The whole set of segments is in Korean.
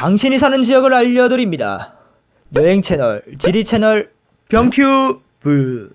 당신이 사는 지역을 알려드립니다. 여행 채널, 지리 채널, 병큐브.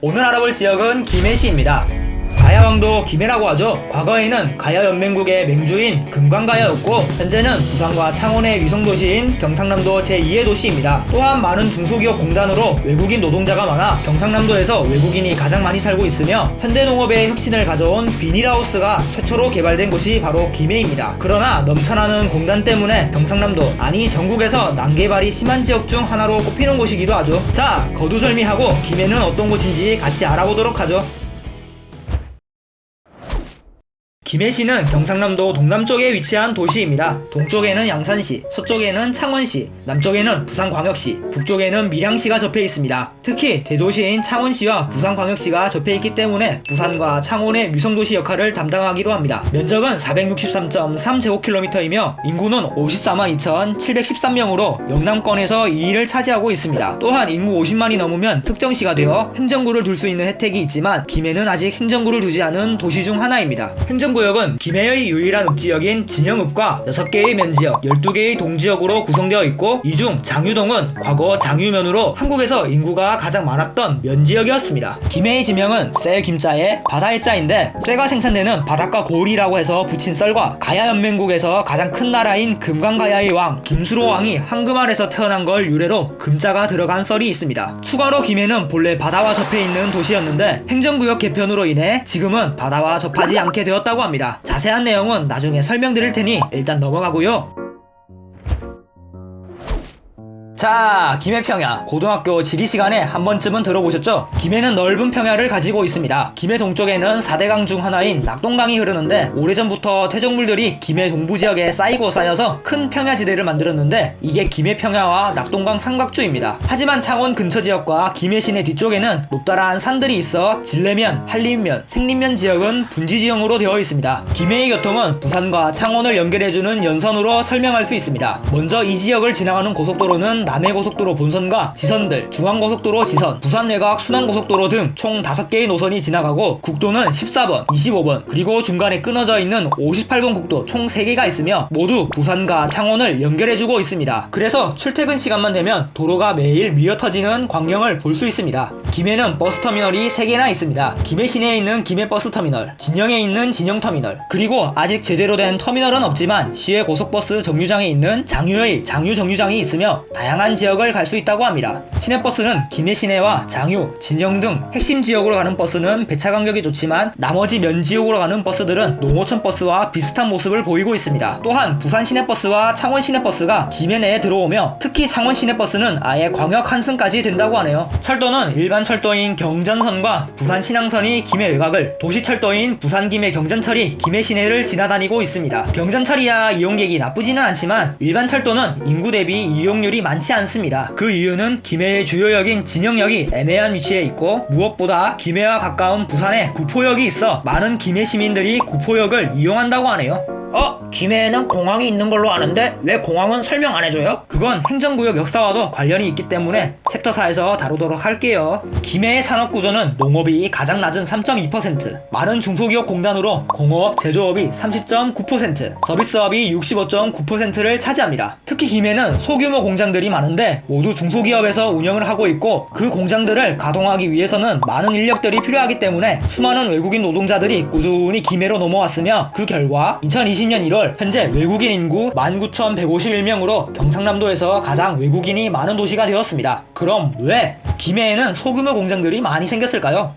오늘 알아볼 지역은 김해시입니다. 가야왕도 김해라고 하죠. 과거에는 가야연맹국의 맹주인 금강가야였고 현재는 부산과 창원의 위성도시인 경상남도 제2의 도시입니다. 또한 많은 중소기업 공단으로 외국인 노동자가 많아 경상남도에서 외국인이 가장 많이 살고 있으며 현대농업의 혁신을 가져온 비닐하우스가 최초로 개발된 곳이 바로 김해입니다. 그러나 넘쳐나는 공단 때문에 경상남도 아니 전국에서 난개발이 심한 지역 중 하나로 꼽히는 곳이기도 하죠. 자 거두절미하고 김해는 어떤 곳인지 같이 알아보도록 하죠. 김해시는 경상남도 동남쪽에 위치한 도시입니다. 동쪽에는 양산시, 서쪽에는 창원시, 남쪽에는 부산광역시, 북쪽에는 밀양시가 접해 있습니다. 특히 대도시인 창원시와 부산광역시가 접해 있기 때문에 부산과 창원의 위성도시 역할을 담당하기도 합니다. 면적은 463.3제곱킬로미터이며 인구는 54만 2,713명으로 영남권에서 2위를 차지하고 있습니다. 또한 인구 50만이 넘으면 특정시가 되어 행정구를 둘 수 있는 혜택이 있지만 김해는 아직 행정구를 두지 않은 도시 중 하나입니다. 행정구 역은 김해의 유일한 읍지역인 진영읍과 6개의 면지역, 12개의 동지역으로 구성되어 있고 이 중 장유동은 과거 장유면으로 한국에서 인구가 가장 많았던 면지역이었습니다. 김해의 지명은 쇠 김자에 바다의 자인데 쇠가 생산되는 바닷가 고을이라고 해서 붙인 썰과 가야연맹국에서 가장 큰 나라인 금강가야의 왕 김수로 왕이 한금알에서 태어난 걸 유래로 금자가 들어간 썰이 있습니다. 추가로 김해는 본래 바다와 접해 있는 도시였는데 행정구역 개편으로 인해 지금은 바다와 접하지 않게 되었다고 합니다. 자세한 내용은 나중에 설명드릴 테니 일단 넘어가고요. 자, 김해 평야. 고등학교 지리 시간에 한 번쯤은 들어보셨죠? 김해는 넓은 평야를 가지고 있습니다. 김해 동쪽에는 4대강 중 하나인 낙동강이 흐르는데 오래전부터 퇴적물들이 김해 동부 지역에 쌓이고 쌓여서 큰 평야지대를 만들었는데 이게 김해 평야와 낙동강 삼각주입니다. 하지만 창원 근처 지역과 김해 시내 뒤쪽에는 높다란 산들이 있어 진례면, 한림면, 생림면 지역은 분지 지형으로 되어 있습니다. 김해의 교통은 부산과 창원을 연결해주는 연선으로 설명할 수 있습니다. 먼저 이 지역을 지나가는 고속도로는 남해고속도로 본선과 지선들, 중앙고속도로 지선, 부산외곽 순환고속도로 등 총 5개의 노선이 지나가고 국도는 14번, 25번, 그리고 중간에 끊어져 있는 58번 국도 총 3개가 있으며 모두 부산과 창원을 연결해주고 있습니다. 그래서 출퇴근 시간만 되면 도로가 매일 미어 터지는 광경을 볼 수 있습니다. 김해는 버스터미널이 3개나 있습니다. 김해 시내에 있는 김해 버스터미널, 진영에 있는 진영터미널, 그리고 아직 제대로 된 터미널은 없지만 시외 고속버스 정류장에 있는 장유의 장유 정류장이 있으며 다양한 지역을 갈 수 있다고 합니다. 시내버스는 김해 시내와 장유, 진영 등 핵심 지역으로 가는 버스는 배차 간격이 좋지만 나머지 면 지역으로 가는 버스들은 농어촌 버스와 비슷한 모습을 보이고 있습니다. 또한 부산 시내버스와 창원 시내버스가 김해 내에 들어오며 특히 창원 시내버스는 아예 광역 한승까지 된다고 하네요. 철도는 일반 철도인 경전선과 부산 신항선이 김해 외곽을 도시 철도인 부산 김해 경전철이 김해 시내를 지나다니고 있습니다. 경전철이야 이용객이 나쁘지는 않지만 일반 철도는 인구 대비 이용률이 많지 않습니다. 그 이유는 김해의 주요역인 진영역이 애매한 위치에 있고 무엇보다 김해와 가까운 부산에 구포역이 있어 많은 김해 시민들이 구포역을 이용한다고 하네요. 어? 김해에는 공항이 있는 걸로 아는데 왜 공항은 설명 안 해줘요? 그건 행정구역 역사와도 관련이 있기 때문에 챕터 4에서 다루도록 할게요. 김해의 산업 구조는 농업이 가장 낮은 3.2%, 많은 중소기업 공단으로 공업, 제조업이 30.9%, 서비스업이 65.9%를 차지합니다. 특히 김해는 소규모 공장들이 많은데 모두 중소기업에서 운영을 하고 있고 그 공장들을 가동하기 위해서는 많은 인력들이 필요하기 때문에 수많은 외국인 노동자들이 꾸준히 김해로 넘어왔으며 그 결과 2020년 1월 현재 외국인 인구 19,151명으로 경상남도에서 가장 외국인이 많은 도시가 되었습니다. 그럼 왜 김해에는 소규모 공장들이 많이 생겼을까요?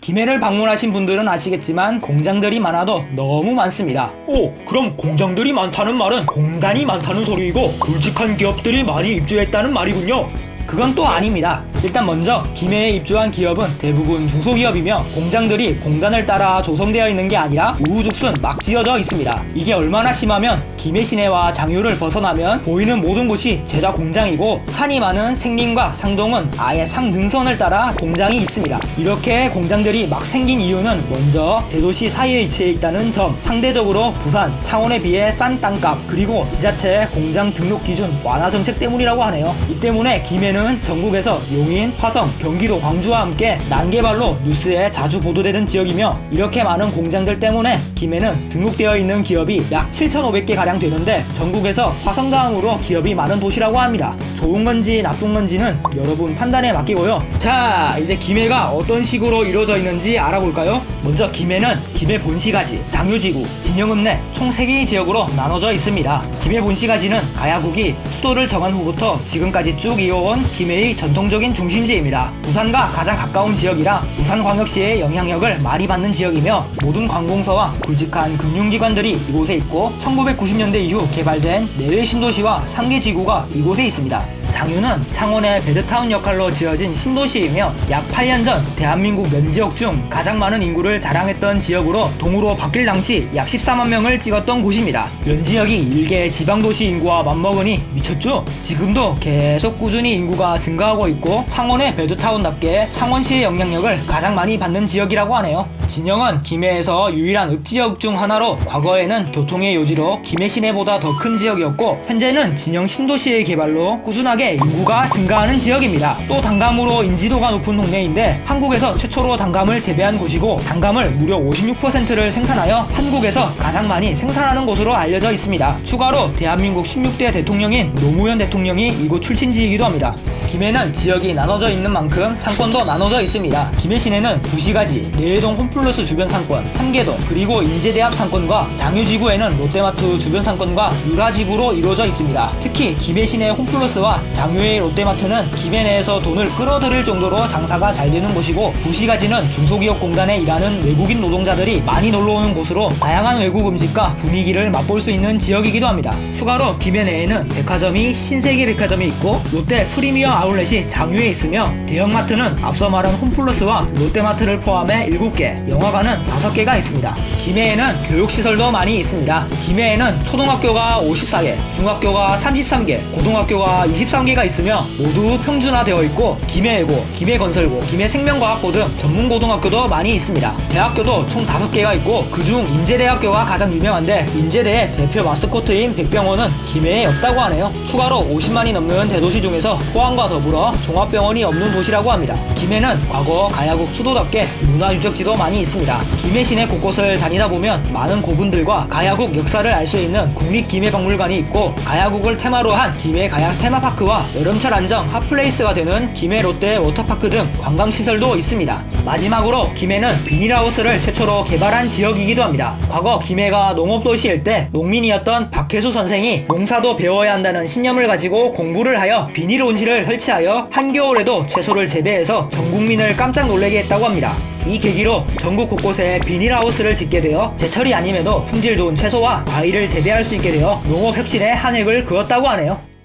김해를 방문하신 분들은 아시겠지만 공장들이 많아도 너무 많습니다. 오, 그럼 공장들이 많다는 말은 공단이 많다는 소리이고 굵직한 기업들이 많이 입주했다는 말이군요. 그건 또 아닙니다. 일단 먼저 김해에 입주한 기업은 대부분 중소기업이며 공장들이 공단을 따라 조성되어 있는 게 아니라 우후죽순 막 지어져 있습니다. 이게 얼마나 심하면 김해 시내와 장유를 벗어나면 보이는 모든 곳이 제작 공장이고 산이 많은 생림과 상동은 아예 상능선을 따라 공장이 있습니다. 이렇게 공장들이 막 생긴 이유는 먼저 대도시 사이에 위치해 있다는 점, 상대적으로 부산, 창원에 비해 싼 땅값, 그리고 지자체 공장 등록 기준 완화 정책 때문이라고 하네요. 이 때문에 김 해는 전국에서 용인, 화성, 경기도 광주와 함께 난개발로 뉴스에 자주 보도되는 지역이며 이렇게 많은 공장들 때문에 김해는 등록되어 있는 기업이 약 7,500개 가량 되는데 전국에서 화성 다음으로 기업이 많은 도시라고 합니다. 좋은 건지 나쁜 건지는 여러분 판단에 맡기고요. 자, 이제 김해가 어떤 식으로 이루어져 있는지 알아볼까요? 먼저 김해는 김해 본시가지, 장유지구, 진영읍내 총 3개의 지역으로 나눠져 있습니다. 김해 본시가지는 가야국이 수도를 정한 후부터 지금까지 쭉 이어온 김해의 전통적인 중심지입니다. 부산과 가장 가까운 지역이라 부산광역시의 영향력을 많이 받는 지역이며 모든 관공서와 굵직한 금융기관들이 이곳에 있고 1990년대 이후 개발된 내외 신도시와 상계 지구가 이곳에 있습니다. Bye. 장유는 창원의 베드타운 역할로 지어진 신도시이며 약 8년 전 대한민국 면 지역 중 가장 많은 인구를 자랑했던 지역으로 동으로 바뀔 당시 약 14만 명을 찍었던 곳입니다. 면 지역이 일개 지방도시 인구와 맞먹으니 미쳤죠? 지금도 계속 꾸준히 인구가 증가하고 있고 창원의 베드타운답게 창원시의 영향력을 가장 많이 받는 지역이라고 하네요. 진영은 김해에서 유일한 읍지역 중 하나로 과거에는 교통의 요지로 김해 시내보다 더 큰 지역이었고 현재는 진영 신도시의 개발로 꾸준하게 인구가 증가하는 지역입니다. 또 단감으로 인지도가 높은 동네인데 한국에서 최초로 단감을 재배한 곳이고 단감을 무려 56%를 생산하여 한국에서 가장 많이 생산하는 곳으로 알려져 있습니다. 추가로 대한민국 16대 대통령인 노무현 대통령이 이곳 출신지이기도 합니다. 김해는 지역이 나눠져 있는 만큼 상권도 나눠져 있습니다. 김해 시내는 구시가지, 내해동 홈플러스 주변 상권, 삼계동, 그리고 인제대학 상권과 장유지구에는 롯데마트 주변 상권과 유라지구로 이루어져 있습니다. 특히 김해 시내 홈플러스와 장유의 롯데마트는 김해 내에서 돈을 끌어들일 정도로 장사가 잘 되는 곳이고 구시가지는 중소기업 공단에 일하는 외국인 노동자들이 많이 놀러오는 곳으로 다양한 외국 음식과 분위기를 맛볼 수 있는 지역이기도 합니다. 추가로 김해 내에는 백화점이 신세계 백화점이 있고 롯데 프리미어 아울렛이 장유에 있으며 대형마트는 앞서 말한 홈플러스와 롯데마트를 포함해 7개, 영화관은 5개가 있습니다. 김해에는 교육시설도 많이 있습니다. 김해에는 초등학교가 54개, 중학교가 33개, 고등학교가 23개 가 있으며 모두 평준화되어 있고 김해예고, 김해건설고, 김해생명과학고 등 전문 고등학교도 많이 있습니다. 대학교도 총 5개가 있고 그중 인제대학교가 가장 유명한데 인제대의 대표 마스코트인 백병원은 김해에 없다고 하네요. 추가로 50만이 넘는 대도시 중에서 포항과 더불어 종합병원이 없는 도시라고 합니다. 김해는 과거 가야국 수도답게 문화유적지도 많이 있습니다. 김해 시내 곳곳을 다니다 보면 많은 고분들과 가야국 역사를 알 수 있는 국립 김해박물관이 있고 가야국을 테마로 한 김해 가야 테마파크 와 여름철 안정 핫플레이스가 되는 김해 롯데 워터파크 등 관광시설도 있습니다. 마지막으로 김해는 비닐하우스를 최초로 개발한 지역이기도 합니다. 과거 김해가 농업도시일 때 농민이었던 박혜수 선생이 농사도 배워야 한다는 신념을 가지고 공부를 하여 비닐 온실을 설치하여 한겨울에도 채소를 재배해서 전 국민을 깜짝 놀래게 했다고 합니다. 이 계기로 전국 곳곳에 비닐하우스를 짓게 되어 제철이 아님에도 품질 좋은 채소와 과일을 재배할 수 있게 되어 농업 혁신의 한 획을 그었다고 하네요.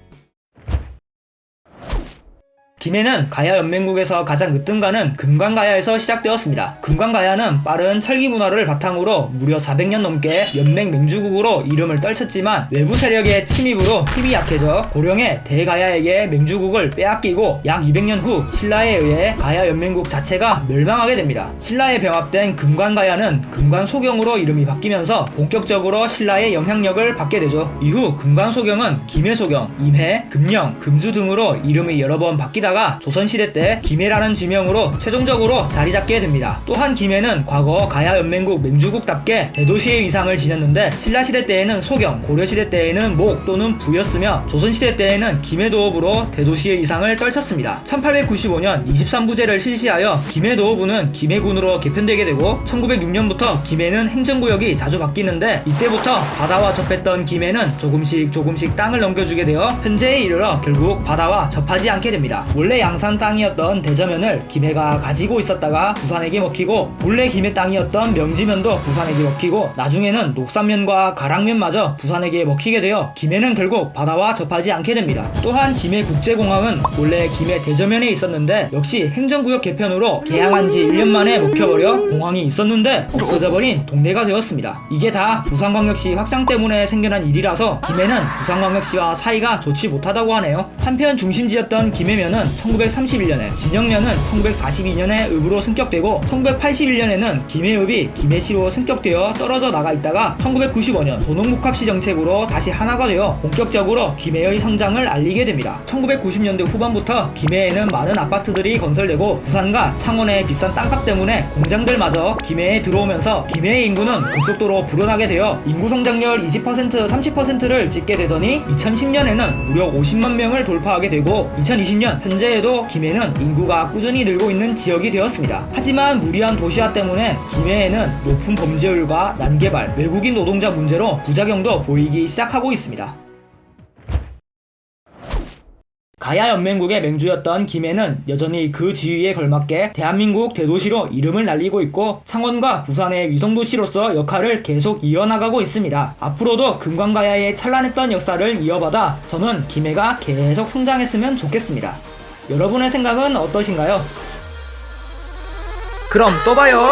김해는 가야 연맹국에서 가장 으뜸가는 금관가야에서 시작되었습니다. 금관가야는 빠른 철기 문화를 바탕으로 무려 400년 넘게 연맹 맹주국으로 이름을 떨쳤지만 외부 세력의 침입으로 힘이 약해져 고령의 대가야에게 맹주국을 빼앗기고 약 200년 후 신라에 의해 가야 연맹국 자체가 멸망하게 됩니다. 신라에 병합된 금관가야는 금관소경으로 이름이 바뀌면서 본격적으로 신라의 영향력을 받게 되죠. 이후 금관소경은 김해소경, 임해, 금령, 금주 등으로 이름이 여러 번 바뀌다 가 조선시대 때 김해라는 지명으로 최종적으로 자리 잡게 됩니다. 또한 김해는 과거 가야 연맹국 맹주국답게 대도시의 위상을 지녔는데 신라시대 때에는 소경, 고려시대 때에는 목 또는 부였으며 조선시대 때에는 김해도읍으로 대도시의 위상을 떨쳤습니다. 1895년 23부제를 실시하여 김해도읍은 김해군으로 개편되게 되고 1906년부터 김해는 행정구역이 자주 바뀌는데 이때부터 바다와 접했던 김해는 조금씩 조금씩 땅을 넘겨주게 되어 현재에 이르러 결국 바다와 접하지 않게 됩니다. 원래 양산 땅이었던 대저면을 김해가 가지고 있었다가 부산에게 먹히고 본래 김해 땅이었던 명지면도 부산에게 먹히고 나중에는 녹산면과 가락면마저 부산에게 먹히게 되어 김해는 결국 바다와 접하지 않게 됩니다. 또한 김해 국제공항은 원래 김해 대저면에 있었는데 역시 행정구역 개편으로 개항한 지 1년 만에 먹혀버려 공항이 있었는데 없어져버린 동네가 되었습니다. 이게 다 부산광역시 확장 때문에 생겨난 일이라서 김해는 부산광역시와 사이가 좋지 못하다고 하네요. 한편 중심지였던 김해면은 1931년에 진영련은 1942년에 읍으로 승격되고 1981년에는 김해읍이 김해시로 승격되어 떨어져 나가 있다가 1995년 도농복합시 정책으로 다시 하나가 되어 본격적으로 김해의 성장을 알리게 됩니다. 1990년대 후반부터 김해에는 많은 아파트들이 건설되고 부산과 창원의 비싼 땅값 때문에 공장들마저 김해에 들어오면서 김해의 인구는 급속도로 불어나게 되어 인구 성장률 20% 30%를 찍게 되더니 2010년에는 무려 50만 명을 돌파하게 되고 2020년 현재 에도 김해는 인구가 꾸준히 늘고 있는 지역이 되었습니다. 하지만 무리한 도시화 때문에 김해에는 높은 범죄율과 난개발, 외국인 노동자 문제로 부작용도 보이기 시작하고 있습니다. 가야 연맹국의 맹주였던 김해는 여전히 그 지위에 걸맞게 대한민국 대도시로 이름을 날리고 있고 창원과 부산의 위성도시로서 역할을 계속 이어나가고 있습니다. 앞으로도 금관가야의 찬란했던 역사를 이어받아 저는 김해가 계속 성장했으면 좋겠습니다. 여러분의 생각은 어떠신가요? 그럼 또 봐요.